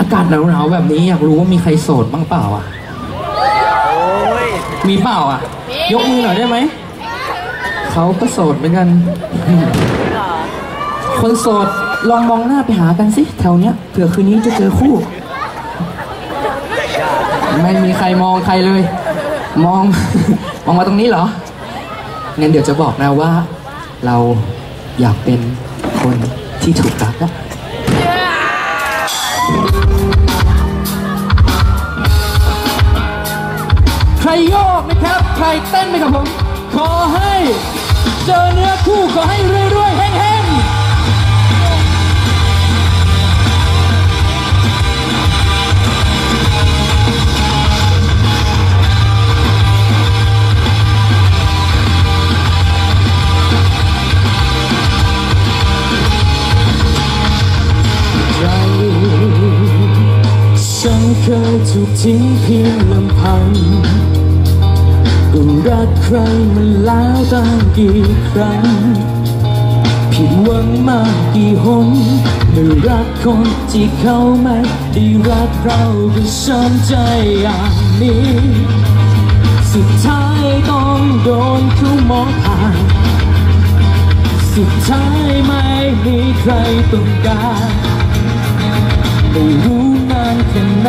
อากาศหนาวๆแบบนี้อยากรู้ว่ามีใครโสดบ้างเปล่าอะ มีเปล่าอะ ยกมือหน่อยได้ไหม เขาก็โสดเหมือนกัน คนโสดลองมองหน้าไปหากันสิแถวเนี้ยเผื่อคืนนี้จะเจอคู่ ไม่มีใครมองใครเลย มอง มองมาตรงนี้เหรอ งั้นเดี๋ยวจะบอกนะว่า เราอยากเป็นคนที่ถูกรักอะ ใครโยกนะครับ ใครเต้นไหมครับผม ขอให้ เจอเนื้อคู่ขอให้เรื่อย เคยถูกทิ้งเพียงลำพังต้องรักใครมาแล้วตั้งกี่ครั้ง ผิดหวังมากกี่หนไม่รักคนที่เขาไม่ได้รักเราก็ช้ำใจอย่างนี้ สุดท้ายต้องโดนเขามองผ่านสุดท้ายไม่มีใครต้องการไม่รู้านแค่ไหน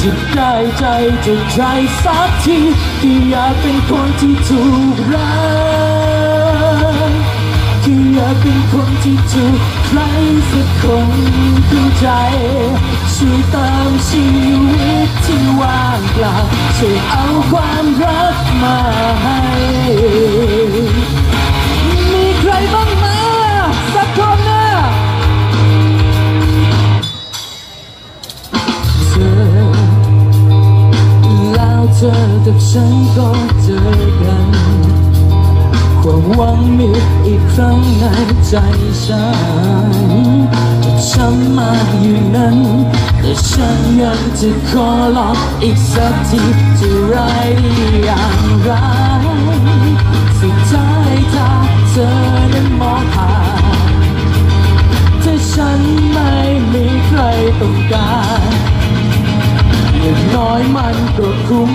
จะได้ใจจะใครสักทีที่อยากเป็นคนที่ถูกรักที่อยากเป็นคนที่ถูกใครสักคนเข้าใจช่วยเติมชีวิตที่ว่างเปล่าช่วยเอาความรักมาให้ ธอกับฉันก็เจอกัน ความหวังมีอีกครั้งในใจฉันจะช้ำมาอยู่นั้น แต่ฉันยังจะขอลองอีกสักทีจะไร้ยดีอย่างไร มันก็คุ้ม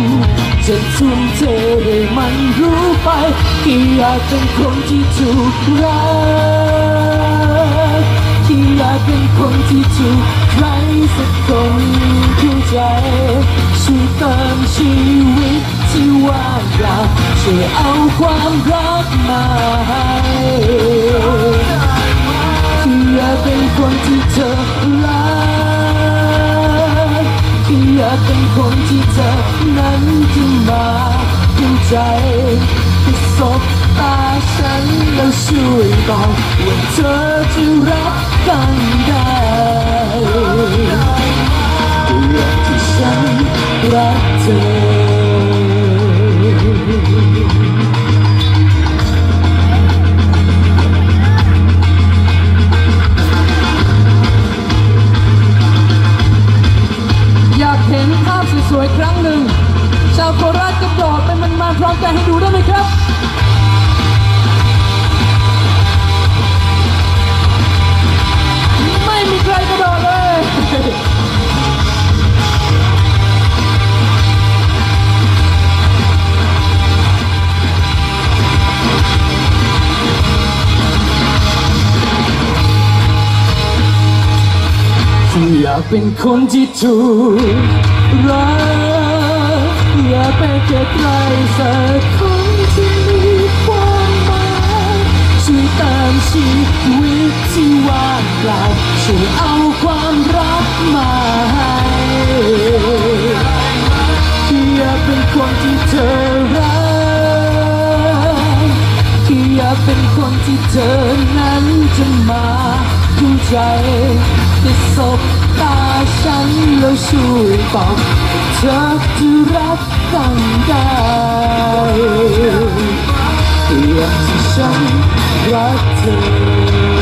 จะทุ่มเทให้มันรู้ไปที่อยากเป็นคนที่ถูกรักที่อยากเป็นคนที่ถูกใครสักคนเข้าใจช่วยเติมชีวิตที่ว่างเปล่าช่วยเอาความรักมาให้ที่อยากเป็นคนที่เธอรัก เธอนั้นจะมาเข้าใจที่สบตาฉันแล้วช่วยบอกว่าเธอจะรักกันได้ก็อย่างที่ฉันรักเธอ อยากเป็นคนที่ถูกรักอยากเป็นแค่ใครสักคนที่มีความหมายช่วยเติมชีวิตที่ว่างเปล่าช่วยเอาความรักมาให้อยากเป็นคนที่เธอรักที่อยากเป็นคนที่เธอนั้นจะมาเข้ใจ แต่สบตาฉันแล้วช่วยบอกเธอจะรักกันได้อย่างที่ฉันรักเธอ